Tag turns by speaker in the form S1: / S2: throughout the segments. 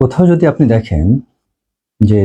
S1: কোথাও যদি আপনি দেখেন যে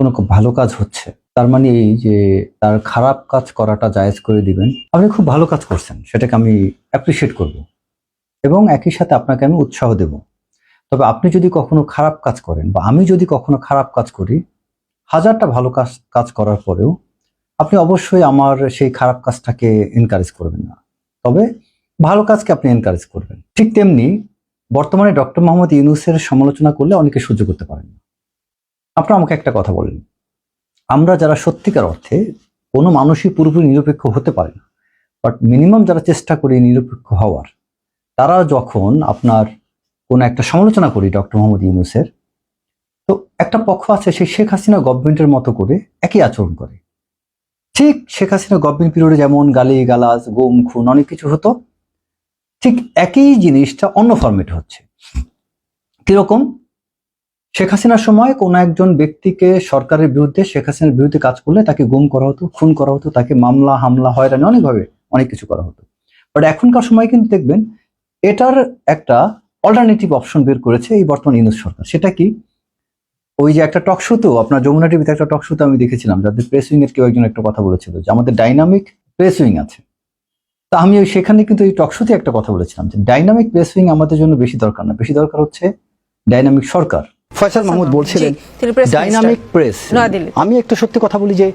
S1: কোনো ভালো কাজ হচ্ছে, তার মানে এই যে তার খারাপ কাজ করাটা জায়েজ করে দিবেন, আপনি খুব ভালো কাজ করছেন, সেটাকে আমি অ্যাপ্রিসিয়েট করব। এবং একই সাথে আপনাকে আমি উৎসাহ দেব। তবে আপনি যদি কখনো খারাপ কাজ করেন বা আমি যদি কখনো খারাপ কাজ করি, হাজারটা ভালো কাজ কাজ করার পরেও আপনি অবশ্যই আমার সেই খারাপ কাজটাকে এনকারেজ করবেন না। তবে ভালো কাজকে আপনি এনকারেজ করবেন। ঠিক তেমনি বর্তমানে ডক্টর মোহাম্মদ ইউনুসের সমালোচনা করলে অনেকে সহ্য করতে পারেন না। আপনারা আমাকে একটা কথা বলেন। আমরা যারা সত্যিকার অর্থে কোনো মানুষই পুরোপুরি নিরপেক্ষ হতে পারে না বাট মিনিমাম যারা চেষ্টা করি নিরপেক্ষ হওয়ার, তারা যখন আপনার কোনো একটা সমালোচনা করি ডক্টর মোহাম্মদ ইউনুসের, তো একটা পক্ষ আছে সেই শেখ হাসিনা গভর্নমেন্টের মতো করে একই আচরণ করে। ঠিক শেখ হাসিনা গভর্নমেন্ট পিরিয়ডে যেমন গালি গালাজ গুম খুন অনেক কিছু হতো ঠিক একই জিনিসটা অন্য ফর্মেট হচ্ছে। কীরকম? শেখ হাসিনার সময় কোনো একজন ব্যক্তিকে সরকারের বিরুদ্ধে, শেখ হাসিনার বিরুদ্ধে কাজ করলে তাকে গুম করা হতো, খুন করা হতো, তাকে মামলা, হামলা, হয়রানি অনেকভাবে, অনেক কিছু করা হতো। বাট এখনকার সময় কিন্তু দেখবেন এটার একটা অল্টারনেটিভ অপশন বের করেছে এই বর্তমান ইউনুস সরকার। সেটা কি? ওই যে একটা টক শোতেও আপনার যমুনা টিভিতে একটা টক শোতে আমি দেখেছিলাম, যাদের প্রেস উইং এর কেউ একজন একটা কথা বলেছিল যে আমাদের ডাইনামিক প্রেস উইং আছে। তা আমি ওই সেখানে কিন্তু এই টক শোতে একটা কথা বলেছিলাম যে ডাইনামিক প্রেস উইং আমাদের জন্য বেশি দরকার না। বেশি দরকার হচ্ছে ডাইনামিক সরকার। ফয়সাল মাহমুদ বলছিলেন ডাইনামিক প্রেস। আমি একটা সত্যি কথা বলি যে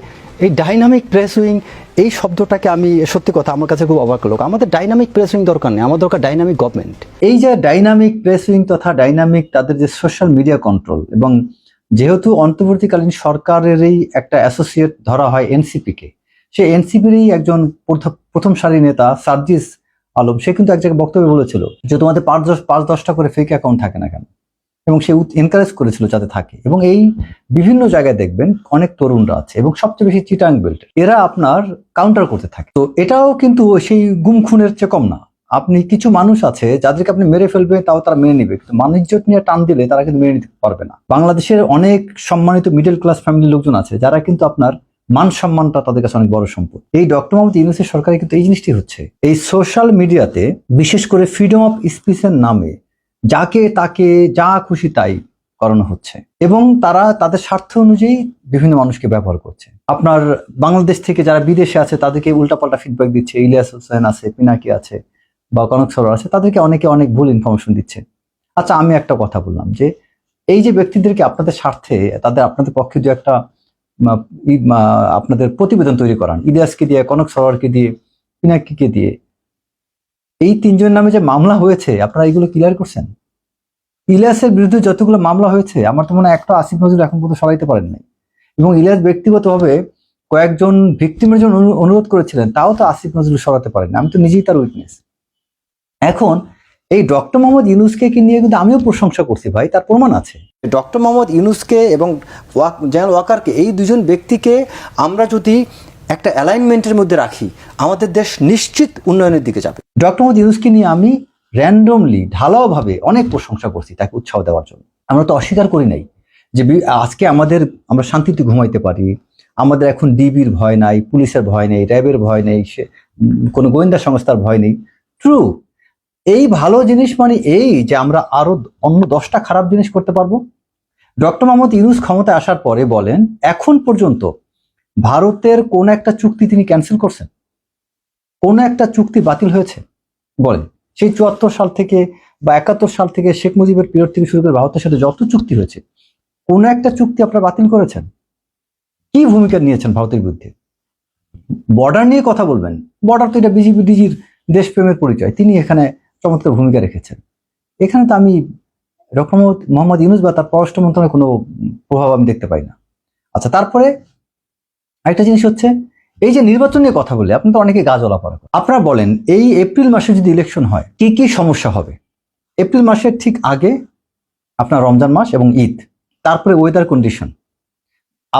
S1: এই ডাইনামিক প্রেস উইং এই শব্দটাকে আমি সত্যি কথা আমার কাছে খুব অবাক লোক। আমাদের ডাইনামিক প্রেস উইং দরকার নেই আমার দরকার ডাইনামিক গভর্নমেন্ট এই যে ডাইনামিক প্রেস উইং তথা ডাইনামিক তাদের যে সোশ্যাল মিডিয়া কন্ট্রোল এবং যেহেতু অন্তর্বর্তীকালীন সরকারেরই একটা অ্যাসোসিয়েট ধরা হয় এনসিপি কে সে এনসিপিরই একজন প্রথ- প্রথম সারি নেতা, সার্জিস আলম। সে কিন্তু এক জায়গায় বক্তব্যে বলেছিল যে তোমাদের পাঁচ দশ, পাঁচ দশটা করে ফেক অ্যাকাউন্ট থাকে না কেন? এবং সে এনকারেজ করেছিল যাতে থাকে। এবং এই বিভিন্ন জায়গায় দেখবেন অনেক তরুণরা আছে এবং সবচেয়ে বেশি চিটাং বেল্ট এরা। আপনার কাউন্টার করতে থাকে। তো এটাও কিন্তু সেই গুম খুনের চেয়ে কম না। আপনি কিছু মানুষ আছে যাদেরকে আপনি মেরে ফেলবে, তাও তারা মেনে নেবে। কিন্তু বাণিজ্য নিয়ে টান দিলে তারা কিন্তু মেনে নিতে পারবে না। বাংলাদেশের অনেক সম্মানিত মিডল ক্লাস ফ্যামিলির লোকজন আছে, যারা কিন্তু আপনার মান সম্মানটা তাদের কাছে অনেক বড় সম্পদ। এই ডক্টর মোহাম্মদ ইউনুসের সরকারে কিন্তু এই জিনিসটি হচ্ছে। এই সোশ্যাল মিডিয়াতে বিশেষ করে ফ্রিডম অফ স্পিচের নামে যাকে তাকে যা খুশি তাই করানো হচ্ছে এবং তারা তাদের স্বার্থ অনুযায়ী বিভিন্ন মানুষকে ব্যবহার করছে। আপনার বাংলাদেশ থেকে যারা বিদেশে আছে, তাদেরকে উল্টাপাল্টা ফিডব্যাক দিচ্ছে, ইলিয়াস হোসেন আছে, পিনাকি আছে বা কনক সরোয়ার আছে, তাদেরকে অনেকে অনেক ভুল ইনফরমেশন দিচ্ছে। আচ্ছা আমি একটা কথা বললাম যে এই যে ব্যক্তিদেরকে আপনাদের স্বার্থে, তাদের আপনাদের পক্ষে যে একটা আপনাদের প্রতিবেদন তৈরি করান। ইলিয়াসকে দিয়ে, কনক সরোয়ারকে দিয়ে, পিনাকিকে দিয়ে। এই তিনজনের নামে যে মামলা হয়েছে, আপনারা এগুলো ক্লিয়ার করছেন? ইলিয়াসের বিরুদ্ধে যতগুলো মামলা হয়েছে, আমার তো মনে হয় একটা আসিফ নজরুল এখন পর্যন্ত সরাইতে পারেন নাই। এবং ইলিয়াস ব্যক্তিগতভাবে কয়েকজন ভিক্টিমের জন্য অনুরোধ করেছিলেন, তাও তো আসিফ নজরুল সরাতে পারেন আমি তো নিজেই তার উইটনেস এখন এই ডক্টর মোহাম্মদ ইউনুসকে কি নিয়ে কিন্তু আমিও প্রশংসা করছি ভাই তার প্রমাণ আছে। ডক্টর মোহাম্মদ ইউনুসকে এবং ওয়াক জেনারেল ওয়াকারকে এই দুজন ব্যক্তিকে আমরা যদি একটা অ্যালাইনমেন্টের মধ্যে রাখি আমাদের দেশ নিশ্চিত উন্নয়নের দিকে যাবে। ডক্টর মোহাম্মদ ইউনুসকে নিয়ে আমি র্যান্ডমলি ঢালাওভাবে অনেক প্রশংসা করছি তাকে উৎসাহ দেওয়ার জন্য। আমরা তো অস্বীকার করি নাই যে আজকে আমাদের আমরা শান্তিতে ঘুমাইতে পারি আমাদের এখন ডিবির ভয় নাই পুলিশের ভয় নেই র্যাবের ভয় নেই সে কোনো গোয়েন্দা সংস্থার ভয় নেই। ট্রু এই ভালো জিনিস মানে এই যে আমরা আরও অন্য দশটা খারাপ জিনিস করতে পারব? ডক্টর মোহাম্মদ ইউনুস ক্ষমতায় আসার পরে বলেন, এখন পর্যন্ত ভারতের কোন একটা চুক্তি তিনি ক্যান্সেল করছেন। কোন একটা চুক্তি বাতিল হয়েছে। বলেন, সেই চুয়াত্তর সাল থেকে বা একাত্তর সাল থেকে শেখ মুজিবের পিরিয়ড থেকে শুরু করে ভারতের সাথে যত চুক্তি হয়েছে, কোন একটা চুক্তি আপনারা বাতিল করেছেন? কি ভূমিকা নিয়েছেন ভারতের বিরুদ্ধে? বর্ডার নিয়ে কথা বলবেন। বর্ডার তো এটা বিজেপি ডিজির দেশপ্রেমের পরিচয়। তিনি এখানে চমৎকার ভূমিকা রেখেছেন। এখানে তো আমি ডক্টর মোহাম্মদ- ইউনুস বা তার পররাষ্ট্র মন্ত্রণালয়ের কোনো প্রভাব আমি দেখতে পাই না। আচ্ছা তারপরে আরেকটা জিনিস হচ্ছে, এই যে নির্বাচন নিয়ে কথা বলে আপনি তো অনেকে গা জ্বলা পড়া করেন। আপনারা বলেন, এই এপ্রিল মাসে যদি ইলেকশন হয়, কি কি সমস্যা হবে? এপ্রিল মাসের ঠিক আগে আপনার রমজান মাস এবং ঈদ, তারপরে ওয়েদার কন্ডিশন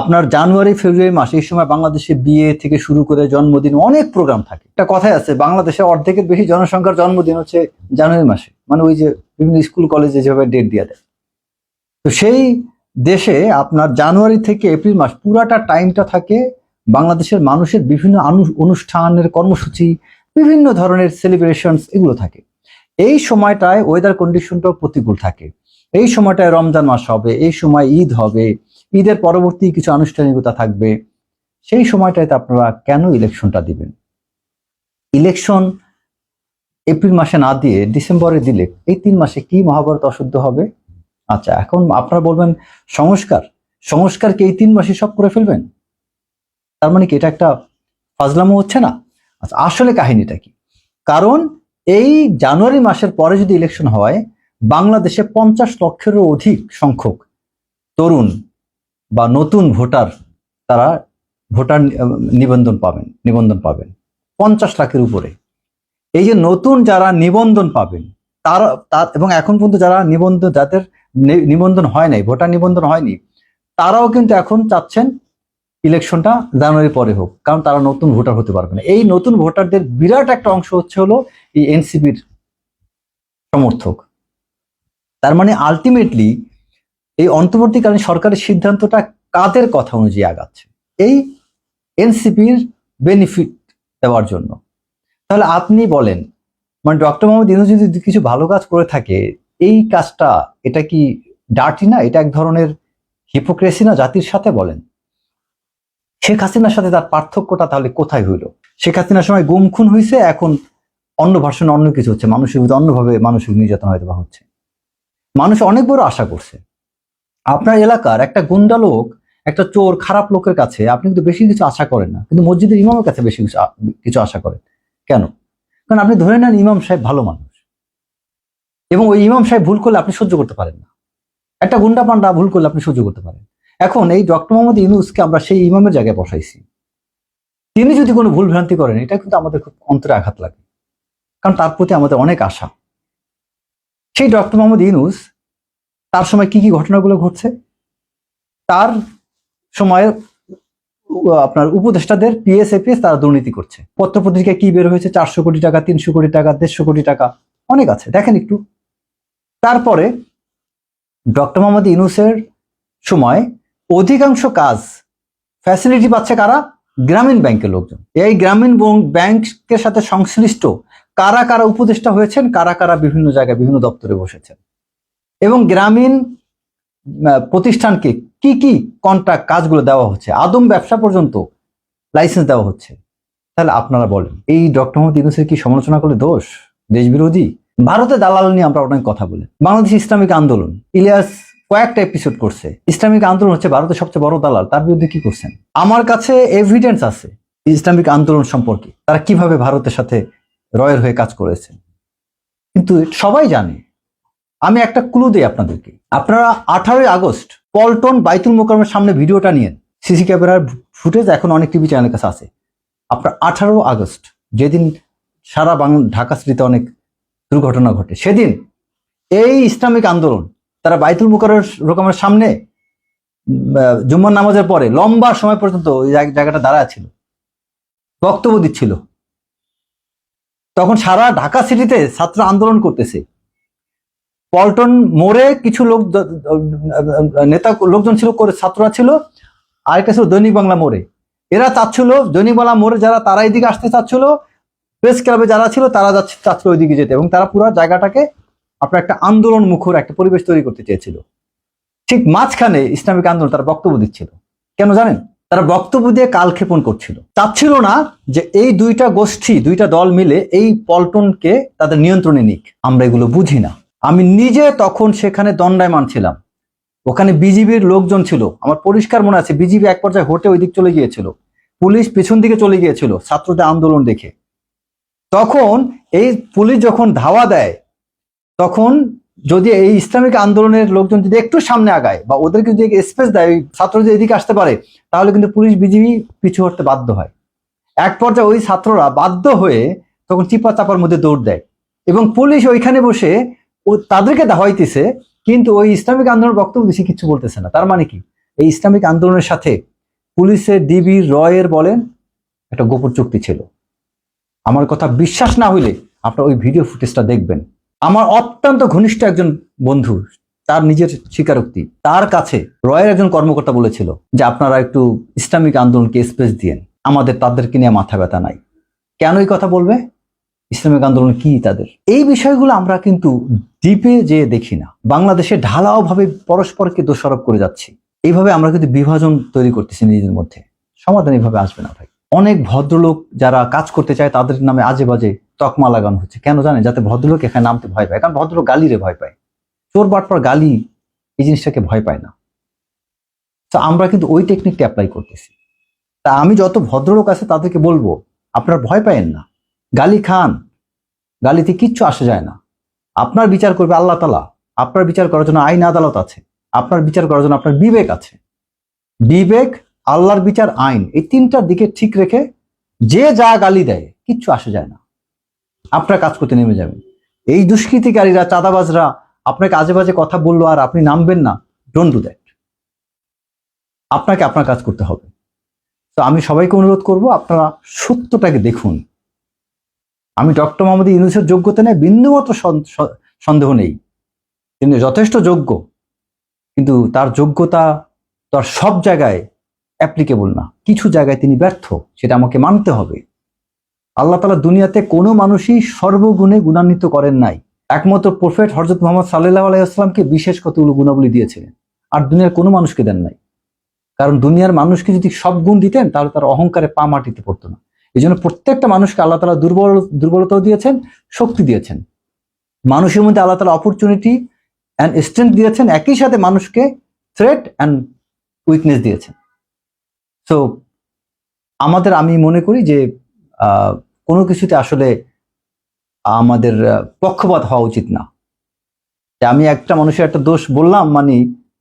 S1: আপনার জানুয়ারি, ফেব্রুয়ারি মাস, এই সময় বাংলাদেশে বিয়ে থেকে শুরু করে জন্মদিন অনেক প্রোগ্রাম থাকে। একটা কথাই আছে, বাংলাদেশে অর্ধেকের বেশি জনসংখ্যার জন্মদিন হচ্ছে জানুয়ারি মাসে। মানে ওই যে বিভিন্ন স্কুল, কলেজে যেভাবে ডেট দিয়ে দেয় তো সেই দেশে আপনার জানুয়ারি থেকে এপ্রিল মাস পুরাটা টাইমটা থাকে বাংলাদেশের মানুষের বিভিন্ন অনুষ্ঠানের কর্মসূচি, বিভিন্ন ধরনের সেলিব্রেশনস এগুলো থাকে। এই সময়টায় ওয়েদার কন্ডিশনটাও প্রতিকূল থাকে। এই সময়টায় রমজান মাস হবে, এই সময় ঈদ হবে ঈদের পরবর্তী কিছু আনুষ্ঠানিকতা থাকবে। সেই সময়টাতে আপনারা কেন ইলেকশনটা দিবেন? ইলেকশন এপ্রিল মাসে না দিয়ে ডিসেম্বরে দিলে এই তিন মাসে কি মহাভারত অশুদ্ধ হবে? আচ্ছা এখন আপনারা বলবেন সংস্কার। সংস্কারকে এই তিন মাসে সব করে ফেলবেন? তার মানে কি এটা একটা ফাজলামো হচ্ছে না? আচ্ছা আসলে কাহিনীটা কি? কারণ এই জানুয়ারি মাসের পরে যদি ইলেকশন হয়, বাংলাদেশে পঞ্চাশ লক্ষেরও অধিক সংখ্যক তরুণ বা নতুন ভোটার তারা ভোটার নিবন্ধন পাবেন নিবন্ধন পাবেন। পঞ্চাশ লাখের উপরে। এই যে নতুন যারা নিবন্ধন পাবেন, তারা এবং এখন পর্যন্ত যারা নিবন্ধন, যাদের নিবন্ধন হয় নাই, ভোটার নিবন্ধন হয়নি, তারাও কিন্তু এখন চাচ্ছেন ইলেকশনটা জানুয়ারি পরে হোক, কারণ তারা নতুন ভোটার হতে পারবে না। এই নতুন ভোটারদের বিরাট একটা অংশ হচ্ছে হলো এই এনসিপির সমর্থক। তার মানে আলটিমেটলি এই অন্তর্বর্তীকালীন সরকারের সিদ্ধান্তটা কাদের কথা অনুযায়ী আগাচ্ছে? এই এনসিপির বেনিফিট দেওয়ার জন্য। তাহলে আপনি বলেন মানে ডক্টর মোহাম্মদ ইউনুস যদি কিছু ভালো কাজ করে থাকে, এই কাজটা, এটা কি ডার্টি না? এটা এক ধরনের হিপোক্রেসি না জাতির সাথে বলেন? শেখ হাসিনার সাথে তার পার্থক্যটা তাহলে কোথায় হইল? শেখ হাসিনার সময় গুম খুন হয়েছে এখন অন্য ভার্সনে অন্য কিছু হচ্ছে। মানুষের অন্যভাবে মানসিক নির্যাতন হয়তো বা হচ্ছে। মানুষ অনেক বড় আশা করছে। আপনার এলাকার একটা গুন্ডা লোক, একটা চোর, খারাপ লোকের কাছে আপনি কিন্তু বেশি কিছু আশা করেন না। কিন্তু মসজিদের ইমামের কাছে বেশি কিছু কিছু আশা করেন। কেন? কারণ আপনি ধরে নেন ইমাম সাহেব ভালো মানুষ। এবং ওই ইমাম সাহেব ভুল করলে আপনি সহ্য করতে পারেন না। একটা গুন্ডা পান্ডা ভুল করলে আপনি সহ্য করতে পারেন। এখন এই ডক্টর মোহাম্মদ ইউনুসকে আমরা সেই ইমামের জায়গায় বসাইছি। তিনি যদি কোনো ভুল ভ্রান্তি করেন, এটা কিন্তু আমাদের খুব অন্তরে আঘাত লাগে। কারণ তার প্রতি আমাদের অনেক আশা। সেই ডক্টর মোহাম্মদ ইউনুস তার সময় কি কি ঘটনাগুলো ঘটছে? তার সময়ে আপনার উপদেষ্টাদের পিএসএপিএস তারা দুর্নীতি করছে। পত্রপত্রিকায় কি বের হয়েছে? চারশো কোটি টাকা, তিনশো কোটি টাকা, দেড়শো কোটি টাকা, অনেক আছে। দেখেন একটু। তারপরে ডক্টর মোহাম্মদ ইউনুসের সময় অধিকাংশ কাজ ফ্যাসিলিটি পাচ্ছে কারা? গ্রামীণ ব্যাংকের লোকজন। এই গ্রামীণ ব্যাংকের সাথে সংশ্লিষ্ট কারা কারা উপদেষ্টা হয়েছেন? কারা কারা বিভিন্ন জায়গায় বিভিন্ন দপ্তরে বসেছেন? এবং গ্রামীণ প্রতিষ্ঠানকে কি কি কন্ট্রাক্ট কাজগুলো দেওয়া হচ্ছে? আদম ব্যবসা পর্যন্ত লাইসেন্স দেওয়া হচ্ছে। তাহলে আপনারা বলেন, এই ডক্টর মোহাম্মদ ইউনুসের কি সমালোচনা করলে দোষ? দেশ বিরোধী ভারতে দালাল নিয়ে আমরা অনেক কথা বলি। বাংলাদেশ ইসলামিক আন্দোলন, ইলিয়াস কয়েকটা এপিসোড করছে। ইসলামিক আন্দোলন হচ্ছে ভারতের সবচেয়ে বড় দালাল, তার বিরুদ্ধে কি করছেন? আমার কাছে এভিডেন্স আছে ইসলামিক আন্দোলন সম্পর্কে। তারা কীভাবে ভারতের সাথে রয়ের হয়ে কাজ করেছে? কিন্তু সবাই জানে আমি একটা ক্লু দিই আপনাদেরকে। আপনারা আঠারোই আগস্ট পল্টন বাইতুল মোকারমের সামনে ভিডিওটা নিয়েন। সিসি ক্যামেরার ফুটেজ এখন অনেক টিভি চ্যানেলের কাছে আছে। আপনার আঠারো আগস্ট, যেদিন সারা বাংলা, ঢাকা সিটিতে অনেক দুর্ঘটনা ঘটে, সেদিন এই ইসলামিক আন্দোলন, তারা বাইতুল মোকারমের রকমের সামনে জুম্মার নামাজের পরে লম্বা সময় পর্যন্ত ওই জায়গ- জায়গাটা দাঁড়ায় ছিল। বক্তব্য দিচ্ছিল। তখন সারা ঢাকা সিটিতে ছাত্র আন্দোলন করতেছে। পল্টন মোড়ে কিছু লোক নেতা, লোকজন ছিল, করে ছাত্ররা ছিল। আরেকটা ছিল দৈনিক বাংলা মোড়ে। এরা চাচ্ছিল, দৈনিক বাংলা মোড়ে যারা তারা এদিকে আসতে চাচ্ছিল। প্রেস ক্লাবে যারা ছিল, তারা যাচ্ছে চাচ্ছিল ওইদিকে যেতে। এবং তারা পুরো জায়গাটাকে আপনার একটা আন্দোলন মুখর একটা পরিবেশ তৈরি করতে চেয়েছিল। ঠিক মাঝখানে ইসলামিক আন্দোলন তারা বক্তব্য দিচ্ছিল। কেন জানেন? তারা বক্তব্য দিয়ে কালক্ষেপণ করছিল। চাচ্ছিল না যে এই দুইটা গোষ্ঠী, দুইটা দল মিলে এই পল্টনকে তাদের নিয়ন্ত্রণে নিক। আমরা এগুলো বুঝি না। আমি নিজে তখন সেখানে দণ্ডায়মান ছিলাম। ওখানে বিজিবির লোকজন ছিল। আমার পরিষ্কার মনে আছে, বিজিবি এক পর্যায়ে হোটে ওই দিক চলে গিয়েছিল। পুলিশ পিছন দিকে চলে গিয়েছিল ছাত্রদের আন্দোলন দেখে। তখন এই পুলিশ যখন ধাওয়া দেয়, তখন যদি এই ইসলামিক আন্দোলনের লোকজন যদি একটু সামনে আগায় বা ওদেরকে যদি স্পেস দেয়, ওই ছাত্র যদি এদিকে আসতে পারে, তাহলে কিন্তু পুলিশ বিজিবি পিছু হটতে বাধ্য হয়। এক পর্যায়ে ওই ছাত্ররা বাধ্য হয়ে তখন চিপা চাপার মধ্যে দৌড় দেয় এবং পুলিশ ওইখানে বসে ও তাদেরকে দাওয়াইতেছে কিন্তু ওই ইসলামিক আন্দোলনের বক্তব্য বেশি কিছু বলতেছে না। তার মানে কি? এই ইসলামিক আন্দোলনের সাথে পুলিশের ডিবি রয়ের বলেন, একটা গোপন চুক্তি ছিল। আমার কথা বিশ্বাস না হইলে আপনার ওই ভিডিও ফুটেজটা দেখবেন। আমার অত্যন্ত ঘনিষ্ঠ একজন বন্ধু, তার নিজের স্বীকারোক্তি, তার কাছে রয়ের একজন কর্মকর্তা বলেছিল যে, আপনারা একটু ইসলামিক আন্দোলনকে স্পেস দিয়েন। আমাদের তাদেরকে নিয়ে মাথা ব্যথা নাই। কেন এই কথা বলবে? ইসলামিক আন্দোলন কি তাদের? এই বিষয়গুলো আমরা কিন্তু ডিপে যে দেখি না। বাংলাদেশে ঢালাওভাবে পরস্পরকে দোষারোপ করে যাচ্ছি। এইভাবে আমরা কিন্তু বিভাজন তৈরি করতেছি নিজেদের মধ্যে। সমাধান এইভাবে আসবে না ভাই। অনেক ভদ্রলোক যারা কাজ করতে চায়, তাদের নামে আজে বাজে তকমা লাগানো হচ্ছে। কেন জানে যাতে ভদ্রলোক এখানে নামতে ভয় পায়। কারণ ভদ্রলোক গালিরে ভয় পায়। চোর বাটপার গালি এই জিনিসটাকে ভয় পায় না। তো আমরা কিন্তু ওই টেকনিকটা অ্যাপ্লাই করতেছি। তা আমি যত ভদ্রলোক আছে তাদেরকে বলব, আপনারা ভয় পায়েন না। গালি খান। গালিতে কিচ্ছু আসা যায় না। আপনার বিচার করবে আল্লাহ তালা। আপনার বিচার করার জন্য আইন আদালত আছে। আপনার বিচার করার জন্য আপনার বিবেক আছে। বিবেক, আল্লাহর বিচার, আইন এই তিনটার দিকে ঠিক রেখে যে যা গালি দেয় কিচ্ছু আসে যায় না। আপনার কাজ করতে নেমে যাবেন। এই দুষ্কৃতিকারীরা, চাঁদাবাজরা, আপনাকে আজে বাজে কথা বলল আর আপনি নামবেন না। ডোন্ট ডু দ্যাট আপনাকে আপনার কাজ করতে হবে। তো আমি সবাইকে অনুরোধ করব, আপনারা সত্যটাকে দেখুন। আমি ডক্টর মোহাম্মদ ইউনুসের যোগ্যতা নেই বিন্দুমাত্র সন- সন্দেহ নেই। তিনি যথেষ্ট যোগ্য, কিন্তু তার যোগ্যতা তার সব জায়গায় অ্যাপ্লিকেবল না। কিছু জায়গায় তিনি ব্যর্থ, সেটা আমাকে মানতে হবে। আল্লাহ তালা দুনিয়াতে কোনো মানুষই সর্বগুণে গুণান্বিত করেন নাই। একমাত্র প্রফেট হরজত মোহাম্মদ সাল্লাহ আলাইসলামকে বিশেষ কতগুলো গুণাবলী দিয়েছিলেন, আর দুনিয়ার কোনো মানুষকে দেন নাই। কারণ দুনিয়ার মানুষকে যদি সব গুণ দিতেন, তাহলে তার অহংকারে পা মাটিতে পড়তো না। এই জন্য প্রত্যেকটা মানুষকে আল্লাহ তালা দুর্বল, দুর্বলতাও দিয়েছেন, শক্তি দিয়েছেন। মানুষের মধ্যে আল্লাহ তালা অপরচুনিটি অ্যান্ড স্ট্রেংথ দিয়েছেন, একই সাথে মানুষকে থ্রেট অ্যান্ড উইকনেস দিয়েছেন। সো আমাদের আমি মনে করি যে কোনো কিছুতে আসলে আমাদের পক্ষপাত হওয়া উচিত না। আমি একটা মানুষের একটা দোষ বললাম মানে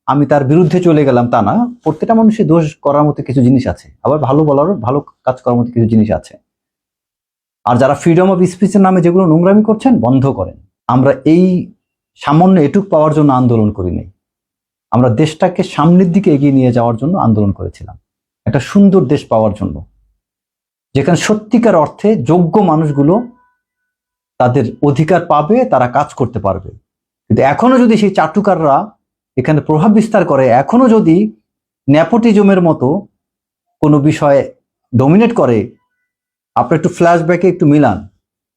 S1: আমি তার বিরুদ্ধে চলে গেলাম তা না, প্রত্যেকটা মানুষের দোষ করার মতো কিছু জিনিস আছে। আবার ভালো বলার ভালো কাজ করার মতো কিছু জিনিস আছে। আর যারা ফ্রিডম অফ স্পিচের নামে যেগুলো নোংরামি করছেন, বন্ধ করেন। আমরা এই সামান্য এটুক পাওয়ার জন্য আন্দোলন করি নাই আমরা দেশটাকে সামনের দিকে এগিয়ে নিয়ে যাওয়ার জন্য আন্দোলন করেছিলাম। একটা সুন্দর দেশ পাওয়ার জন্য। যেখানে সত্যিকার অর্থে যোগ্য মানুষগুলো তাদের অধিকার পাবে, তারা কাজ করতে পারবে। কিন্তু এখনও যদি সেই চাটুকাররা এখানে প্রভাব বিস্তার করে। এখনও যদি ন্যাপোটিজমের মতো কোনো বিষয়ে ডোমিনেট করে, আপনার একটু ফ্ল্যাশব্যাকে একটু মিলান।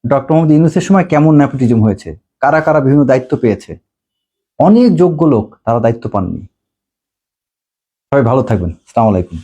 S1: ডক্টর মোহাম্মদ ইউনুসের সময় কেমন ন্যাপোটিজম হয়েছে? কারা কারা বিভিন্ন দায়িত্ব পেয়েছে? অনেক যোগ্য লোক তারা দায়িত্ব পাননি। সবাই ভালো থাকবেন। আসসালামু আলাইকুম।